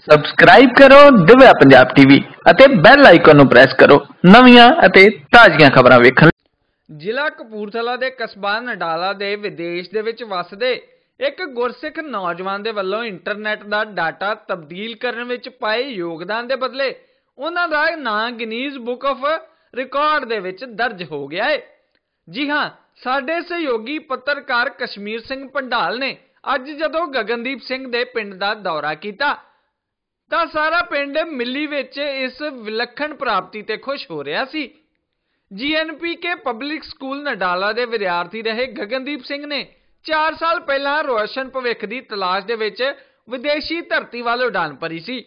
Subscribe ਕਰੋ, Divya Punjab TV ਅਤੇ bell icon ਨੂੰ ਪ੍ਰੈਸ ਕਰੋ। ਨਵੀਆਂ ਅਤੇ ਤਾਜ਼ੀਆਂ ਖਬਰਾਂ ਵੇਖਣ ਜ਼ਿਲ੍ਹਾ ਕਪੂਰਥਲਾ ਦੇ ਕਸਬਾ ਨਡਾਲਾ ਦੇ ਵਿਦੇਸ਼ ਦੇ ਵਿੱਚ ਵੱਸਦੇ ਇੱਕ ਗੁਰਸਿੱਖ ਨੌਜਵਾਨ ਦੇ ਵੱਲੋਂ ਇੰਟਰਨੈਟ ਦਾ ਡਾਟਾ ਤਬਦੀਲ ਕਰਨ ਵਿੱਚ ਪਾਏ ਯੋਗਦਾਨ ਦੇ ਬਦਲੇ ਉਹਨਾਂ ਦਾ ਨਾਂ ਗਿਨੀਜ਼ ਬੁੱਕ ਆਫ ਰਿਕਾਰਡ ਦੇ ਵਿੱਚ ਦਰਜ ਹੋ ਗਿਆ ਹੈ। ਜੀ ਹਾਂ, ਸਾਡੇ ਸਹਿਯੋਗੀ ਪੱਤਰਕਾਰ ਕਸ਼ਮੀਰ ਸਿੰਘ ਪੰਡਾਲ ਨੇ ਅੱਜ ਜਦੋਂ ਗਗਨਦੀਪ ਸਿੰਘ ਦੇ ਪਿੰਡ ਦਾ ਦੌਰਾ ਕੀਤਾ ਤਾਂ ਸਾਰਾ ਪਿੰਡ ਮਿੱਲੀ ਵਿੱਚ ਇਸ ਵਿਲੱਖਣ ਪ੍ਰਾਪਤੀ ਤੇ ਖੁਸ਼ ਹੋ ਰਿਹਾ ਸੀ। ਜੀਐਨਪੀਕੇ ਪਬਲਿਕ ਸਕੂਲ ਨਡਾਲਾ ਦੇ ਵਿਦਿਆਰਥੀ ਰਹੇ ਗਗਨਦੀਪ ਸਿੰਘ ਨੇ 4 ਸਾਲ ਪਹਿਲਾਂ ਰੋਸ਼ਨ ਭਵਿੱਖ ਦੀ ਤਲਾਸ਼ ਦੇ ਵਿੱਚ ਵਿਦੇਸ਼ੀ ਧਰਤੀ ਵੱਲ ਉਡਾਨ ਭਰੀ ਸੀ।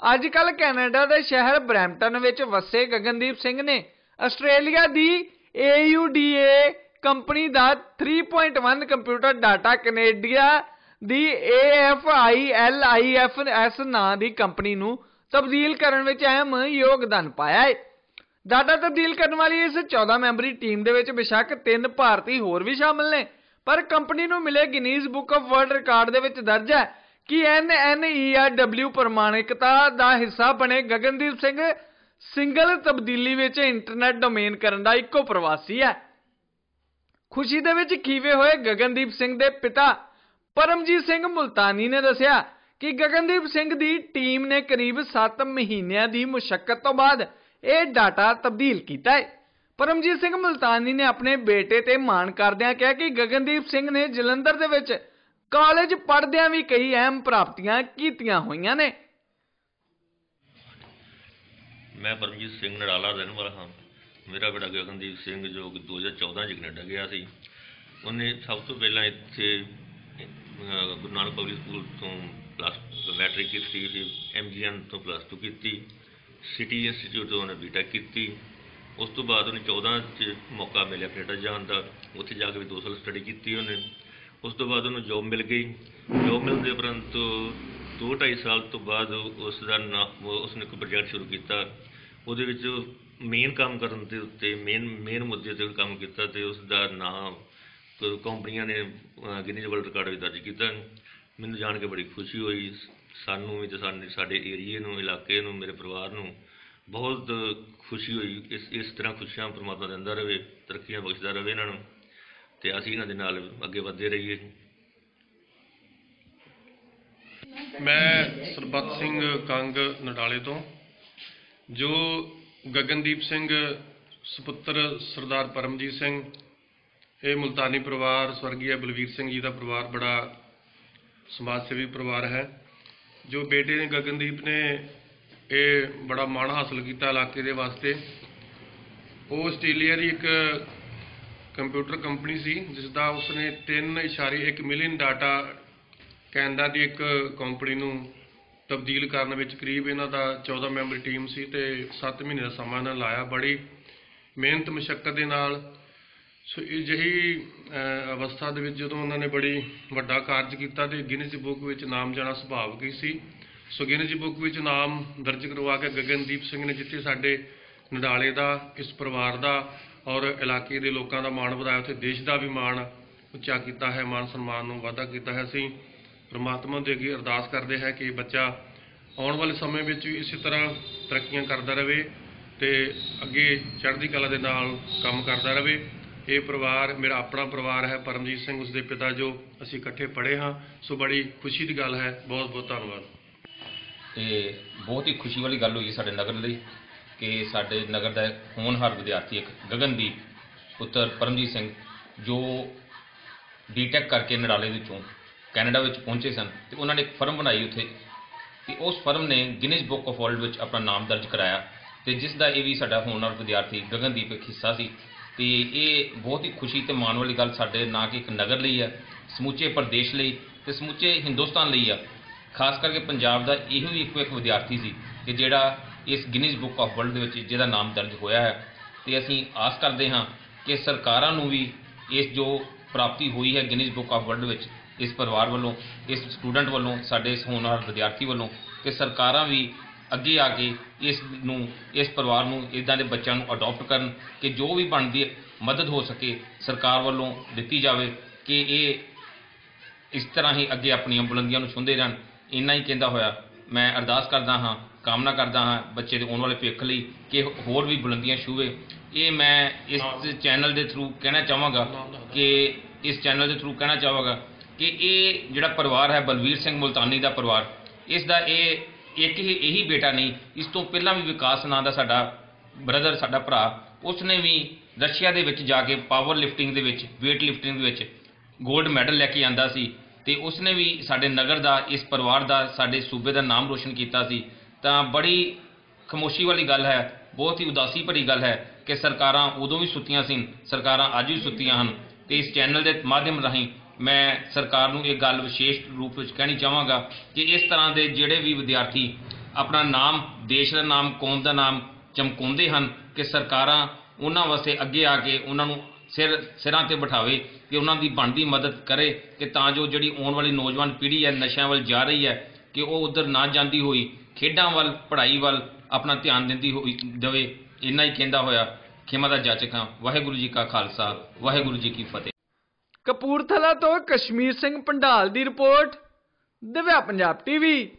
ਅੱਜ ਕੱਲ ਕੈਨੇਡਾ ਦੇ ਸ਼ਹਿਰ ਬਰੈਂਪਟਨ ਵਿੱਚ ਵਸੇ ਗਗਨਦੀਪ ਸਿੰਘ ਨੇ ਆਸਟ੍ਰੇਲੀਆ ਦੀ AUDA ਕੰਪਨੀ ਦਾ 3.1 ਕੰਪਿਊਟਰ ਡਾਟਾ ਕੈਨੇਡੀਆ ਦੀ AFILIFS ਨਾਂ ਦੀ ਕੰਪਨੀ ਨੂੰ ਤਬਦੀਲ ਕਰਨ ਵਿੱਚ ਅਹਿਮ ਯੋਗਦਾਨ ਪਾਇਆ ਹੈ ਡਾਟਾ ਤਬਦੀਲ ਕਰਨ ਵਾਲੀ ਇਸ 14 ਮੈਂਬਰੀ ਟੀਮ ਦੇ ਵਿੱਚ ਬੇਸ਼ੱਕ ਤਿੰਨ ਭਾਰਤੀ ਹੋਰ ਵੀ ਸ਼ਾਮਲ ਨੇ, ਪਰ ਕੰਪਨੀ ਨੂੰ ਮਿਲੇ Guinness book of world record ਦੇ ਵਿੱਚ ਦਰਜ ਹੈ ਕਿ NNERW ਪ੍ਰਮਾਣਿਕਤਾ ਦਾ ਹਿੱਸਾ ਬਣੇ ਗਗਨਦੀਪ ਸਿੰਘ ਸਿੰਗਲ ਤਬਦੀਲੀ ਵਿੱਚ ਇੰਟਰਨੈਟ ਡੋਮੇਨ ਕਰਨ ਦਾ ਇੱਕੋ ਪ੍ਰਵਾਸੀ ਹੈ। ਖੁਸ਼ੀ ਦੇ ਵਿੱਚ ਖੀਵੇ ਹੋਏ ਗਗਨਦੀਪ ਸਿੰਘ ਦੇ ਪਿਤਾ ਪਰਮਜੀਤ ਸਿੰਘ ਮੁਲਤਾਨੀ ਨੇ ਦੱਸਿਆ ਕਿ ਗਗਨਦੀਪ ਸਿੰਘ ਦੀ ਟੀਮ ਨੇ ਕਰੀਬ 7 ਮਹੀਨਿਆਂ ਦੀ ਮੁਸ਼ਕਲ ਤੋਂ ਬਾਅਦ ਇਹ ਡਾਟਾ ਤਬਦੀਲ ਕੀਤਾ ਹੈ। ਪਰਮਜੀਤ ਸਿੰਘ ਮੁਲਤਾਨੀ ਨੇ ਆਪਣੇ ਬੇਟੇ ਤੇ ਮਾਣ ਕਰਦਿਆਂ ਕਿਹਾ ਕਿ ਗਗਨਦੀਪ ਸਿੰਘ ਨੇ ਜਲੰਧਰ ਦੇ ਵਿੱਚ ਕਾਲਜ ਪੜ੍ਹਦਿਆਂ ਵੀ ਕਈ ਅਹਿਮ ਪ੍ਰਾਪਤੀਆਂ ਕੀਤੀਆਂ ਹੋਈਆਂ ਨੇ। ਮੈਂ ਪਰਮਜੀਤ ਸਿੰਘ ਨੜਾਲਾ ਰਹਿਣ ਵਾਲਾ ਹਾਂ। ਮੇਰਾ ਬੇਟਾ ਗਗਨਦੀਪ ਸਿੰਘ ਜੋ ਕਿ 2014 ਚ ਕੈਨੇਡਾ ਗਿਆ ਸੀ। ਉਹਨੇ ਸਭ ਤੋਂ ਪਹਿਲਾਂ ਇੱਥੇ ਗੁਰੂ ਨਾਨਕ ਪਬਲਿਕ ਸਕੂਲ ਤੋਂ ਪਲੱਸ ਮੈਟ੍ਰਿਕ ਕੀਤੀ ਸੀ ਐਮਜੀਐਨ ਤੋਂ ਪਲੱਸ ਟੂ ਕੀਤੀ ਸਿਟੀ ਇੰਸਟੀਚਿਊਟ ਤੋਂ ਉਹਨੇ ਬੀਟੈਕ ਕੀਤੀ। ਉਸ ਤੋਂ ਬਾਅਦ ਉਹਨੇ 14 ਚ ਮੌਕਾ ਮਿਲਿਆ ਕੈਨੇਡਾ ਜਾਣ ਦਾ। ਉੱਥੇ ਜਾ ਕੇ ਵੀ 2 ਸਾਲ ਸਟੱਡੀ ਕੀਤੀ ਉਹਨੇ। ਉਸ ਤੋਂ ਬਾਅਦ ਉਹਨੂੰ ਜੌਬ ਮਿਲ ਗਈ। ਜੌਬ ਮਿਲਣ ਦੇ ਉਪਰੰਤ ਦੋ ਢਾਈ ਸਾਲ ਤੋਂ ਬਾਅਦ ਉਸ ਦਾ ਨਾਂ ਉਸਨੇ ਇੱਕ ਪ੍ਰੋਜੈਕਟ ਸ਼ੁਰੂ ਕੀਤਾ। ਉਹਦੇ ਵਿੱਚ ਮੇਨ ਕੰਮ ਕਰਨ ਦੇ ਉੱਤੇ ਮੇਨ ਮੇਨ ਮੁੱਦੇ ਤੇ ਕੰਮ ਕੀਤਾ ਤੇ ਉਸ ਦਾ ਨਾਮ ਕੰਪਨੀਆਂ ਨੇ ਗਿਨੀਜ਼ ਵਰਲਡ ਰਿਕਾਰਡ ਵਿੱਚ ਦਰਜ ਕੀਤਾ। ਮੈਨੂੰ ਜਾਣ ਕੇ ਬੜੀ ਖੁਸ਼ੀ ਹੋਈ। ਸਾਨੂੰ ਵੀ ਤੇ ਸਾਡੇ ਸਾਡੇ ਏਰੀਏ ਨੂੰ, ਇਲਾਕੇ ਨੂੰ, ਮੇਰੇ ਪਰਿਵਾਰ ਨੂੰ ਬਹੁਤ ਖੁਸ਼ੀ ਹੋਈ। ਇਸ ਇਸ ਤਰ੍ਹਾਂ ਖੁਸ਼ੀਆਂ ਪਰਮਾਤਮਾ ਦਿੰਦਾ ਰਹੇ ਤਰੱਕੀਆਂ ਬਖਸ਼ਦਾ ਰਹੇ ਇਹਨਾਂ ਨੂੰ। ਤੇ ਅਸੀਂ ਇਹਨਾਂ ਦੇ ਨਾਲ ਅੱਗੇ ਵਧਦੇ ਰਹੀਏ। ਮੈਂ ਸਰਬੱਤ ਸਿੰਘ ਕੰਗ ਨਡਾਲੇ ਤੋਂ, ਜੋ ਗਗਨਦੀਪ ਸਿੰਘ, ਸੁਪੁੱਤਰ ਸਰਦਾਰ ਪਰਮਜੀਤ ਸਿੰਘ ਇਹ ਮੁਲਤਾਨੀ ਪਰਿਵਾਰ ਸਵਰਗੀय ਬਲਵੀਰ ਸਿੰਘ ਜੀ ਦਾ ਪਰਿਵਾਰ ਬੜਾ ਸਮਾਜ ਸੇਵੀ ਪਰਿਵਾਰ ਹੈ, ਜੋ ਬੇਟੇ ਨੇ ਗਗਨਦੀਪ ਨੇ ਇਹ ਬੜਾ ਮਾਣ ਹਾਸਲ ਕੀਤਾ ਇਲਾਕੇ ਦੇ ਵਾਸਤੇ। ਉਹ ਆਸਟ੍ਰੇਲੀਆ ਦੀ ਇੱਕ ਕੰਪਿਊਟਰ ਕੰਪਨੀ ਸੀ ਜਿਸ ਦਾ ਉਸਨੇ 3.1 ਮਿਲੀਅਨ ਡਾਟਾ ਕੈਨੇਡਾ ਦੀ ਇੱਕ ਕੰਪਨੀ ਨੂੰ ਤਬਦੀਲ ਕਰਨ ਵਿੱਚ ਕਰੀਬ ਇਹਨਾਂ ਦਾ 14 ਮੈਂਬਰੀ ਟੀਮ ਸੀ ਤੇ 7 ਮਹੀਨੇ ਦਾ ਸਮਾਂ ਇਹਨਾਂ ਲਾਇਆ। ਬੜੀ ਮਿਹਨਤ ਮੁਸ਼ਕਲ ਦੇ ਨਾਲ ਸੋ ਅਜਿਹੀ ਅਵਸਥਾ ਦੇ ਵਿੱਚ ਜਦੋਂ ਉਹਨਾਂ ਨੇ ਬੜੀ ਵੱਡਾ ਕਾਰਜ ਕੀਤਾ ਤੇ ਗਿਨੀਜ਼ ਬੁੱਕ ਵਿੱਚ ਨਾਮ ਜਾਣਾ ਸੁਭਾਵਿਕ ਹੀ ਸੀ। ਸੋ ਗਿਨੀਜ਼ ਬੁੱਕ ਵਿੱਚ ਨਾਮ ਦਰਜ ਕਰਵਾ ਕੇ ਗਗਨਦੀਪ ਸਿੰਘ ਨੇ ਜਿੱਥੇ ਸਾਡੇ ਨਡਾਲੇ ਦਾ, ਇਸ ਪਰਿਵਾਰ ਦਾ ਔਰ ਇਲਾਕੇ ਦੇ ਲੋਕਾਂ ਦਾ ਮਾਣ ਵਧਾਇਆ, ਉੱਥੇ ਦੇਸ਼ ਦਾ ਵੀ ਮਾਣ ਉੱਚਾ ਕੀਤਾ ਹੈ ਮਾਨ ਸਨਮਾਨ ਨੂੰ ਵਾਧਾ ਕੀਤਾ ਹੈ। ਅਸੀਂ ਪ੍ਰਮਾਤਮਾ ਦੇ ਅੱਗੇ ਅਰਦਾਸ ਕਰਦੇ ਹਾਂ ਕਿ ਬੱਚਾ ਆਉਣ ਵਾਲੇ ਸਮੇਂ ਵਿੱਚ ਵੀ ਇਸੇ ਤਰ੍ਹਾਂ ਤਰੱਕੀਆਂ ਕਰਦਾ ਰਹੇ ਤੇ ਅੱਗੇ ਚੜ੍ਹਦੀ ਕਲਾ ਦੇ ਨਾਲ ਕੰਮ ਕਰਦਾ ਰਹੇ। ਇਹ ਪਰਿਵਾਰ ਮੇਰਾ ਆਪਣਾ ਪਰਿਵਾਰ ਹੈ, ਪਰਮਜੀਤ ਸਿੰਘ ਉਸਦੇ ਪਿਤਾ ਜੋ ਅਸੀਂ ਇਕੱਠੇ ਪੜ੍ਹੇ ਹਾਂ। ਸੋ ਬੜੀ ਖੁਸ਼ੀ ਦੀ ਗੱਲ ਹੈ। ਬਹੁਤ ਬਹੁਤ ਧੰਨਵਾਦ। ਤੇ ਬਹੁਤ ਹੀ ਖੁਸ਼ੀ ਵਾਲੀ ਗੱਲ ਹੋਈ ਸਾਡੇ ਨਗਰ ਲਈ ਕਿ ਸਾਡੇ ਨਗਰ ਦਾ ਹੋਣਹਾਰ ਵਿਦਿਆਰਥੀ ਇੱਕ ਗਗਨਦੀਪ ਪੁੱਤਰ ਪਰਮਜੀਤ ਸਿੰਘ ਜੋ ਬੀਟੈਕ ਕਰਕੇ ਨੜਾਲੇ ਵਿੱਚੋਂ ਕੈਨੇਡਾ ਵਿੱਚ ਪਹੁੰਚੇ ਸਨ ਤੇ ਉਹਨਾਂ ਨੇ ਇੱਕ ਫਰਮ ਬਣਾਈ ਉੱਥੇ ਤੇ ਉਸ ਫਰਮ ਨੇ ਗਿਨੀਜ਼ ਬੁੱਕ ਆਫ ਵਰਲਡ ਵਿੱਚ ਆਪਣਾ ਨਾਮ ਦਰਜ ਕਰਾਇਆ ਤੇ ਜਿਸ ਦਾ ਇਹ ਵੀ ਸਾਡਾ ਹੋਣਹਾਰ ਵਿਦਿਆਰਥੀ ਗਗਨਦੀਪ ਇੱਕ ਹਿੱਸਾ ਸੀ। ਤੇ ਇਹ ਬਹੁਤ ਹੀ ਖੁਸ਼ੀ ਤੇ ਮਾਣ ਵਾਲੀ ਗੱਲ ਸਾਡੇ ਨਾ ਕਿ ਇੱਕ ਨਗਰ ਲਈ ਆ, ਸਮੁੱਚੇ ਪ੍ਰਦੇਸ਼ ਲਈ ਤੇ ਸਮੁੱਚੇ ਹਿੰਦੁਸਤਾਨ ਲਈ ਆ। ਖਾਸ ਕਰਕੇ ਪੰਜਾਬ ਦਾ ਇਹੋ ਹੀ ਇੱਕੋ ਇੱਕ ਵਿਦਿਆਰਥੀ ਸੀ ਕਿ ਜਿਹੜਾ ਇਸ ਗਿਨੀਜ਼ ਬੁੱਕ ਆਫ ਵਰਲਡ ਦੇ ਵਿੱਚ ਜਿਹਦਾ ਨਾਮ ਦਰਜ ਹੋਇਆ ਹੈ। ਤੇ ਅਸੀਂ ਆਸ ਕਰਦੇ ਹਾਂ ਕਿ ਸਰਕਾਰਾਂ ਨੂੰ ਵੀ ਇਸ ਜੋ ਪ੍ਰਾਪਤੀ ਹੋਈ ਹੈ ਗਿਨੀਜ਼ ਬੁੱਕ ਆਫ ਵਰਲਡ ਵਿੱਚ, ਇਸ ਪਰਿਵਾਰ ਵੱਲੋਂ, ਇਸ ਸਟੂਡੈਂਟ ਵੱਲੋਂ, ਸਾਡੇ ਇਸ ਹੋਣਹਾਰ ਵਿਦਿਆਰਥੀ ਵੱਲੋਂ, ਕਿ ਸਰਕਾਰਾਂ ਵੀ ਅੱਗੇ ਆ ਕੇ ਇਸ ਨੂੰ ਇਸ ਪਰਿਵਾਰ ਨੂੰ ਇਦਾਂ ਦੇ ਬੱਚਿਆਂ ਨੂੰ ਅਡਾਪਟ ਕਰਨ ਕਿ ਜੋ ਵੀ ਬਣਦੀ ਮਦਦ ਹੋ ਸਕੇ ਸਰਕਾਰ ਵੱਲੋਂ ਦਿੱਤੀ ਜਾਵੇ ਕਿ ਇਹ ਇਸ ਤਰ੍ਹਾਂ ਹੀ ਅੱਗੇ ਆਪਣੀਆਂ ਬੁਲੰਦੀਆਂ ਨੂੰ ਛੁੰਦੇ ਰਹਿਣ। ਇੰਨਾ ਹੀ ਕਹਿੰਦਾ ਹੋਇਆ। ਮੈਂ ਅਰਦਾਸ ਕਰਦਾ ਹਾਂ ਕਾਮਨਾ ਕਰਦਾ ਹਾਂ ਬੱਚੇ ਦੇ ਆਉਣ ਵਾਲੇ ਭਵਿੱਖ ਲਈ ਕਿ ਹੋਰ ਵੀ ਬੁਲੰਦੀਆਂ ਛੂਵੇ ਇਹ ਮੈਂ ਇਸ ਚੈਨਲ ਦੇ ਥਰੂ ਕਹਿਣਾ ਚਾਹਾਂਗਾ ਕਿ ਇਸ ਚੈਨਲ ਦੇ ਥਰੂ ਕਹਿਣਾ ਚਾਹਾਂਗਾ ਕਿ ਇਹ ਜਿਹੜਾ ਪਰਿਵਾਰ ਹੈ ਬਲਵੀਰ ਸਿੰਘ ਮੁਲਤਾਨੀ ਦਾ ਪਰਿਵਾਰ ਇਸ ਦਾ ਇਹ ਇੱਕ ਹੀ ਇਹੀ ਬੇਟਾ ਨਹੀਂ, ਇਸ ਤੋਂ ਪਹਿਲਾਂ ਵੀ ਵਿਕਾਸ ਨਾਂ ਦਾ ਸਾਡਾ ਬ੍ਰਦਰ ਸਾਡਾ ਭਰਾ, ਉਸਨੇ ਵੀ ਰਸ਼ੀਆ ਦੇ ਵਿੱਚ ਜਾ ਕੇ ਪਾਵਰ ਲਿਫਟਿੰਗ ਦੇ ਵਿੱਚ weight ਲਿਫਟਿੰਗ ਦੇ ਵਿੱਚ 골ਡ ਮੈਡਲ ਲੈ ਕੇ ਆਂਦਾ ਸੀ ਤੇ ਉਸਨੇ ਵੀ ਸਾਡੇ ਨਗਰ ਦਾ, ਇਸ ਪਰਿਵਾਰ ਦਾ, ਸਾਡੇ ਸੂਬੇ ਦਾ ਨਾਮ ਰੋਸ਼ਨ ਕੀਤਾ ਸੀ। ਤਾਂ ਬੜੀ ਖਮੋਸ਼ੀ ਵਾਲੀ ਗੱਲ ਹੈ, ਬਹੁਤ ਹੀ ਉਦਾਸੀ ਭਰੀ ਗੱਲ ਹੈ ਕਿ ਸਰਕਾਰਾਂ ਉਦੋਂ ਵੀ ਸੁੱਤੀਆਂ ਸੀ ਸਰਕਾਰਾਂ ਅੱਜ ਵੀ ਸੁੱਤੀਆਂ ਹਨ ਤੇ ਇਸ ਚੈਨਲ ਦੇ ਮਾਧਿਅਮ ਰਾਹੀਂ ਮੈਂ ਸਰਕਾਰ ਨੂੰ ਇਹ ਗੱਲ ਵਿਸ਼ੇਸ਼ ਰੂਪ ਵਿੱਚ ਕਹਿਣੀ ਚਾਹਾਂਗਾ ਕਿ ਇਸ ਤਰ੍ਹਾਂ ਦੇ ਜਿਹੜੇ ਵੀ ਵਿਦਿਆਰਥੀ ਆਪਣਾ ਨਾਮ, ਦੇਸ਼ ਦਾ ਨਾਮ, ਕੌਮ ਦਾ ਨਾਮ ਚਮਕਾਉਂਦੇ ਹਨ ਕਿ ਸਰਕਾਰਾਂ ਉਹਨਾਂ ਵਾਸਤੇ ਅੱਗੇ ਆ ਕੇ ਉਹਨਾਂ ਨੂੰ ਸਿਰ, ਸਿਰਾਂ ਤੇ ਬਿਠਾਵੇ ਕਿ ਉਹਨਾਂ ਦੀ ਬਣਦੀ ਮਦਦ ਕਰੇ ਕਿ ਤਾਂ ਜੋ ਜਿਹੜੀ ਆਉਣ ਵਾਲੀ ਨੌਜਵਾਨ ਪੀੜ੍ਹੀ ਹੈ, ਨਸ਼ਿਆਂ ਵੱਲ ਜਾ ਰਹੀ ਹੈ, ਕਿ ਉਹ ਉਧਰ ਨਾ ਜਾਂਦੀ ਹੋਈ, ਖੇਡਾਂ ਵੱਲ, ਪੜ੍ਹਾਈ ਵੱਲ ਆਪਣਾ ਧਿਆਨ ਦਿੰਦੀ ਹੋਈ ਦੇਵੇ। ਇੰਨਾ ਹੀ ਕਹਿੰਦਾ ਹੋਇਆ ਖਿਮਾ ਦਾ ਜਾਚਕ ਵਾਹਿਗੁਰੂ ਜੀ ਕਾ ਖਾਲਸਾ, ਵਾਹਿਗੁਰੂ ਜੀ ਕੀ ਫਤਿਹ। ਕਪੂਰਥਲਾ ਤੋਂ ਕਸ਼ਮੀਰ ਸਿੰਘ ਪੰਡਾਲ ਦੀ ਰਿਪੋਰਟ ਦਿਵਿਆ ਪੰਜਾਬ ਟੀਵੀ।